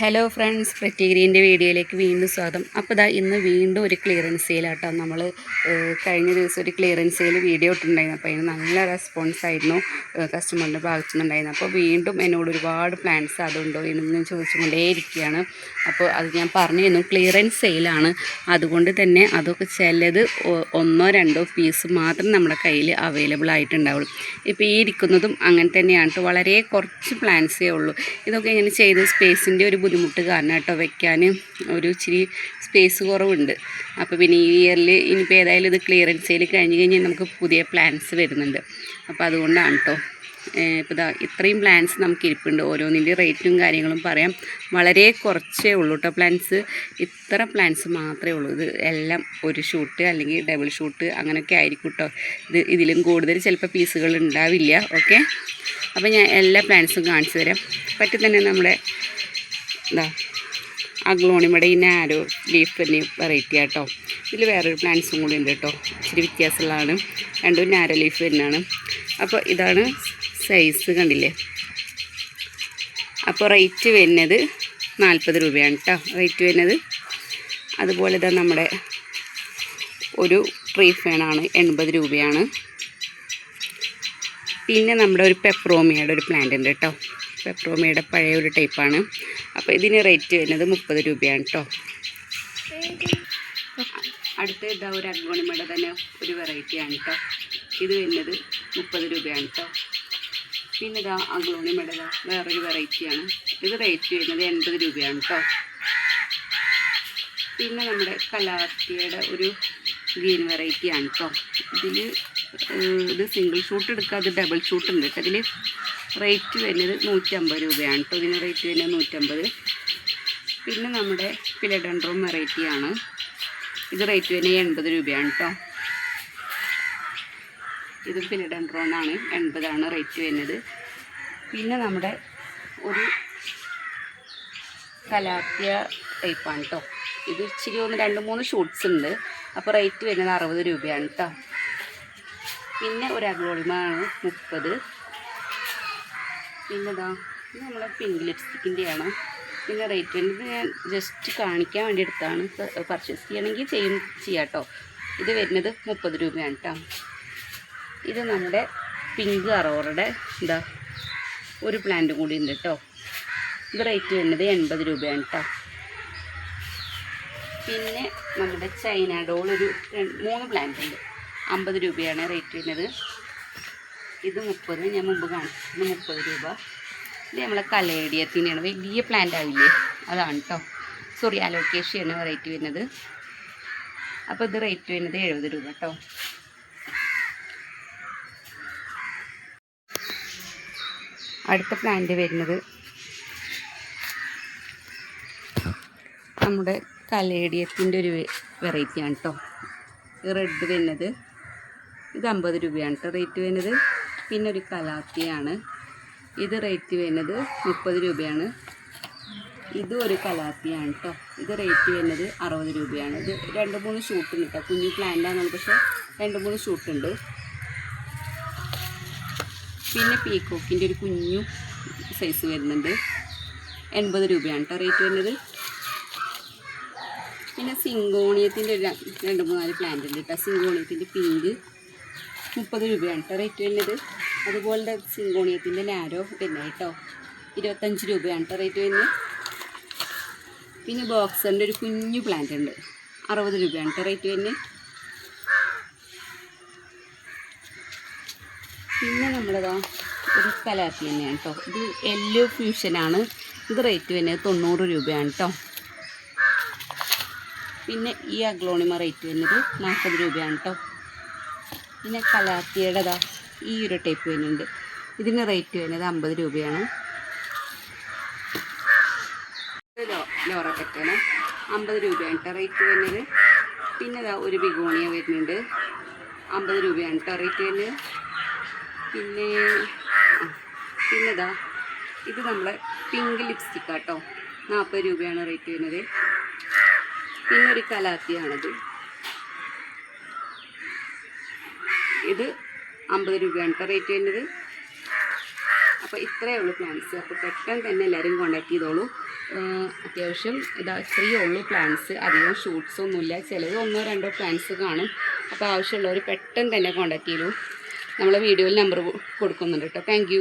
Hello friends പ്രത്യഗ്രീന്റെ വീഡിയോയിലേക്ക് വീണ്ടും സ്വാഗതം. അപ്പോൾ ഇതാ ഇന്ന് വീണ്ടും ഒരു ക്ലിയറൻസ് സെയിലാട്ടോ നമ്മൾ കഴിഞ്ഞ ദിവസം ഒരു ക്ലിയറൻസ് സെയിൽ വീഡിയോ ഇട്ടിട്ടുണ്ടായിരുന്നു. അപ്പോൾ അതിന് നല്ല റെസ്പോൺസ് ആയിരുന്നു കസ്റ്റമറിന്റെ ഭാഗത്തു നിന്നുണ്ടായിരുന്നു അപ്പോൾ വീണ്ടും എന്നോട് ഒരുപാട് പ്ലാൻസ് അതുണ്ടോ എന്ന് ഞാൻ ചോദിച്ചുകൊണ്ടേയിരിക്കുകയാണ്. അപ്പോൾ അത് ഞാൻ പറഞ്ഞു പറഞ്ഞിരുന്നു ക്ലിയറൻസ് സെയിലാണ് അതുകൊണ്ട് തന്നെ അതൊക്കെ ചിലത് ഒന്നോ രണ്ടോ പീസ് മാത്രം നമ്മുടെ കയ്യിൽ അവൈലബിൾ ആയിട്ടുണ്ടാവുള്ളൂ. ഇപ്പോൾ ഈ ഇരിക്കുന്നതും അങ്ങനെ തന്നെയാണ് വളരെ കുറച്ച് പ്ലാൻസേ ഉള്ളൂ. ഇതൊക്കെ ഇങ്ങനെ ചെയ്ത് സ്പേസിന്റെ ഒരു ബുദ്ധിമുട്ട് കാരണം കേട്ടോ വെക്കാൻ ഒരു ഇച്ചിരി സ്പേസ് കുറവുണ്ട്. അപ്പോൾ പിന്നെ ഈ ഇയറിൽ ഇനിയിപ്പോൾ ഏതായാലും ഇത് ക്ലിയറൻസ് സെയിൽ കഴിഞ്ഞ് കഴിഞ്ഞാൽ നമുക്ക് പുതിയ പ്ലാൻസ് വരുന്നുണ്ട്. അപ്പോൾ അതുകൊണ്ടാണ് കേട്ടോ ഇപ്പോൾ ഇതാ ഇത്രയും പ്ലാൻസ് നമുക്ക് ഇരിപ്പുണ്ട്. ഓരോന്നിന്റെ റേറ്റും കാര്യങ്ങളും പറയാം. വളരെ കുറച്ചേ ഉള്ളൂ കേട്ടോ പ്ലാൻസ് ഇത്ര പ്ലാൻസ് മാത്രമേ ഉള്ളൂ. ഇത് എല്ലാം ഒരു ഷൂട്ട് അല്ലെങ്കിൽ ഡബിൾ ഷൂട്ട് അങ്ങനെയൊക്കെ ആയിരിക്കും കേട്ടോ ഇത് ഇതിലും കൂടുതൽ ചിലപ്പോൾ പീസുകൾ ഉണ്ടാവില്ല. ഓക്കെ അപ്പോൾ ഞാൻ എല്ലാ പ്ലാൻസും കാണിച്ചു തരാം. പറ്റി തന്നെ നമ്മുടെ എന്താ അഗ്ലോണിമയുടെ ഈ നാരോ ലീഫ് തന്നെ വെറൈറ്റി ആട്ടോ. ഇതിൽ വേറൊരു പ്ലാന്റ്സും കൂടി ഉണ്ട് കേട്ടോ ഇച്ചിരി വ്യത്യാസമുള്ളതാണ്. രണ്ടും നാരോ ലീഫ് തന്നെയാണ്. അപ്പോൾ ഇതാണ് സൈസ് കണ്ടില്ലേ? അപ്പോൾ റേറ്റ് വരുന്നത് നാൽപ്പത് രൂപയാണ് കേട്ടോ റേറ്റ് വരുന്നത് അതുപോലെ ഇതാ നമ്മുടെ ഒരു ട്രീ ഫേണാണ് എൺപത് രൂപയാണ്. പിന്നെ നമ്മുടെ ഒരു പെപ്രോമിയയുടെ ഒരു പ്ലാന്റ് ഉണ്ട് കേട്ടോ പെപ്രോമിയയുടെ പഴയ ഒരു ടൈപ്പാണ് അപ്പോൾ ഇതിന് റേറ്റ് വരുന്നത് മുപ്പത് രൂപയാണ് കേട്ടോ അടുത്ത ഇതാ ഒരു അഗോണിമയുടെ തന്നെ ഒരു വെറൈറ്റിയാണ് കേട്ടോ ഇത് വരുന്നത് മുപ്പത് രൂപയാണ് കേട്ടോ പിന്നെ ഇതാ അഗ്ലോണിമയുടെ വേറൊരു വെറൈറ്റിയാണ് ഇത് റേറ്റ് വരുന്നത് എൺപത് രൂപയാണ് കേട്ടോ പിന്നെ നമ്മുടെ കലാത്തിയുടെ ഒരു ഗ്രീൻ വെറൈറ്റിയാണ് കേട്ടോ ഇതിൽ ഇത് സിംഗിൾ ഷൂട്ട് എടുക്കുക അത് ഡബിൾ ഷൂട്ട് ഉണ്ട് ഇതിൽ റേറ്റ് വരുന്നത് നൂറ്റമ്പത് രൂപയാണ് കേട്ടോ ഇതിന് റേറ്റ് വരുന്നത് നൂറ്റമ്പത്. പിന്നെ നമ്മുടെ ഫിലഡൻഡ്രോം വെറൈറ്റിയാണ് ഇത് റേറ്റ് വരുന്നത് എൺപത് രൂപയാണ് കേട്ടോ ഇത് ഫിലഡൻഡ്രോൺ ആണ്. എൺപതാണ് റേറ്റ് വരുന്നത്. പിന്നെ നമ്മുടെ ഒരു കലാത്തിയ ടൈപ്പാണ് കേട്ടോ ഇത് ഇച്ചിരി ഒന്ന് രണ്ട് മൂന്ന് ഷൂട്ട്സ് ഉണ്ട്. അപ്പോൾ റേറ്റ് വരുന്നത് അറുപത് രൂപയാണ് കേട്ടോ പിന്നെ ഒരു അഗ്ലോളിമാണ് മുപ്പത്. പിന്നെ ഇതാ ഇത് നമ്മളെ പിങ്ക് ലിപ്സ്റ്റിക്കിന്റെയാണ് പിന്നെ റേറ്റ് ഞാൻ ജസ്റ്റ് കാണിക്കാൻ വേണ്ടി എടുത്താണ്. പർച്ചേസ് ചെയ്യണമെങ്കിൽ ചെയ്യും ചെയ്യാം കേട്ടോ ഇത് വരുന്നത് മുപ്പത് രൂപയാണ് കേട്ടോ ഇത് നമ്മുടെ പിങ്ക് അറോറയുടെ എന്താ ഒരു പ്ലാന്റ് കൂടി ഉണ്ട് കേട്ടോ ഇത് റേറ്റ് വരുന്നത് എൺപത് രൂപയാണ് കേട്ടോ പിന്നെ നമ്മുടെ ചൈന ഡോൾ ഒരു മൂന്ന് പ്ലാന്റ് ഉണ്ട്. അമ്പത് രൂപയാണ് റേറ്റ് വരുന്നത് ഇത് മുപ്പത് ഞാൻ മുമ്പ് കാണിച്ചു. മുപ്പത് രൂപ. ഇത് നമ്മളെ കലേഡിയത്തിന്റെയാണ്. വലിയ പ്ലാന്റ് ആവില്ലേ? അതാണ് കേട്ടോ സോറി അലോക്കേഷയാണ് റേറ്റ് വരുന്നത്. അപ്പോൾ ഇത് റേറ്റ് വരുന്നത് എഴുപത് രൂപ കേട്ടോ അടുത്ത പ്ലാന്റ് വരുന്നത് നമ്മുടെ കലേഡിയത്തിന്റെ ഒരു വെറൈറ്റിയാണ് കേട്ടോ റെഡ് വരുന്നത്. ഇത് അമ്പത് രൂപയാണ് കേട്ടോ റേറ്റ് വരുന്നത്. പിന്നെ ഒരു കലാത്തിയാണ്. ഇത് റേറ്റ് വരുന്നത് മുപ്പത് രൂപയാണ്. ഇത് ഒരു കലാത്തിയാണ് കേട്ടോ ഇത് റേറ്റ് വരുന്നത് അറുപത് രൂപയാണ്. ഇത് രണ്ട് മൂന്ന് ഷൂട്ട് ഉണ്ട് കേട്ടോ കുഞ്ഞു പ്ലാന്റാണ് പക്ഷേ രണ്ട് മൂന്ന് ഷൂട്ട് ഉണ്ട്. പിന്നെ പീക്കോക്കിന്റെ ഒരു കുഞ്ഞു സൈസ് വരുന്നുണ്ട്. എൺപത് രൂപയാണ് കേട്ടോ റേറ്റ് വരുന്നത്. പിന്നെ സിങ്കോണിയത്തിന്റെ രണ്ട് മൂന്നാൽ പ്ലാന്റ് ഉണ്ട് കേട്ടോ സിങ്കോണിയത്തിന്റെ പിങ്ക് മുപ്പത് രൂപയാണ് കേട്ടോ റേറ്റ് വരുന്നത്. അതുപോലെ സിങ്കോണിയത്തിന്റെ നാരോ പിന്നെ കേട്ടോ. ഇരുപത്തഞ്ച് രൂപയാണ് കേട്ടോ റേറ്റ് വരുന്നത്. പിന്നെ ബോക്സറിന്റെ ഒരു കുഞ്ഞു പ്ലാന്റ് ഉണ്ട്. അറുപത് രൂപയാണ് കേട്ടോ റേറ്റ് വരുന്നത്. പിന്നെ നമ്മളതാ ഒരു കലാത്തി തന്നെയാണ് കേട്ടോ. ഇത് യെല്ലോ ഫ്യൂഷനാണ് ഇത് റേറ്റ് വരുന്നത് തൊണ്ണൂറ് രൂപയാണ് കേട്ടോ. പിന്നെ ഈ അഗ്ലോണിമ റേറ്റ് വരുന്നത് നാൽപ്പത് രൂപയാണ് കേട്ടോ. പിന്നെ കലാത്തിയുടേതാ ഈ ഒരു ടൈപ്പ് വരുന്നുണ്ട്. ഇതിന് റേറ്റ് വരുന്നത് അമ്പത് രൂപയാണ്. ലോറ പെറ്റാണ് അമ്പത് രൂപയാണ് കേട്ടോ റേറ്റ് വരുന്നത്. പിന്നെ ഇതാ ഒരു ബിഗോണിയ വരുന്നുണ്ട്. അമ്പത് രൂപയാണ് കേട്ടോ റേറ്റ് വരുന്നത്. പിന്നെ പിന്നെ ഇതാ ഇത് നമ്മളെ പിങ്ക് ലിപ്സ്റ്റിക്കാട്ടോ നാൽപ്പത് രൂപയാണ് റേറ്റ് വരുന്നത്. പിന്നെ ഒരു കലാത്തിയാണിത്. ഇത് അമ്പത് രൂപയാണ്. കേട്ടോ റേറ്റ് വരുന്നത്. അപ്പോൾ ഇത്രയേ ഉള്ളൂ പ്ലാൻസ് അപ്പോൾ പെട്ടെന്ന് തന്നെ എല്ലാവരും കോൺടാക്ട് ചെയ്തോളൂ. അത്യാവശ്യം ഇതാ ഇത്രയേ ഉള്ളൂ പ്ലാൻസ് അധികം ഷൂട്ട്സ് ഒന്നുമില്ല. ചിലത് ഒന്നോ രണ്ടോ പ്ലാൻസ് കാണും. അപ്പോൾ ആവശ്യമുള്ളവർ പെട്ടെന്ന് തന്നെ കോൺടാക്ട് ചെയ്യൂ. നമ്മളെ വീഡിയോയിൽ നമ്പർ കൊടുക്കുന്നുണ്ട് കേട്ടോ. താങ്ക്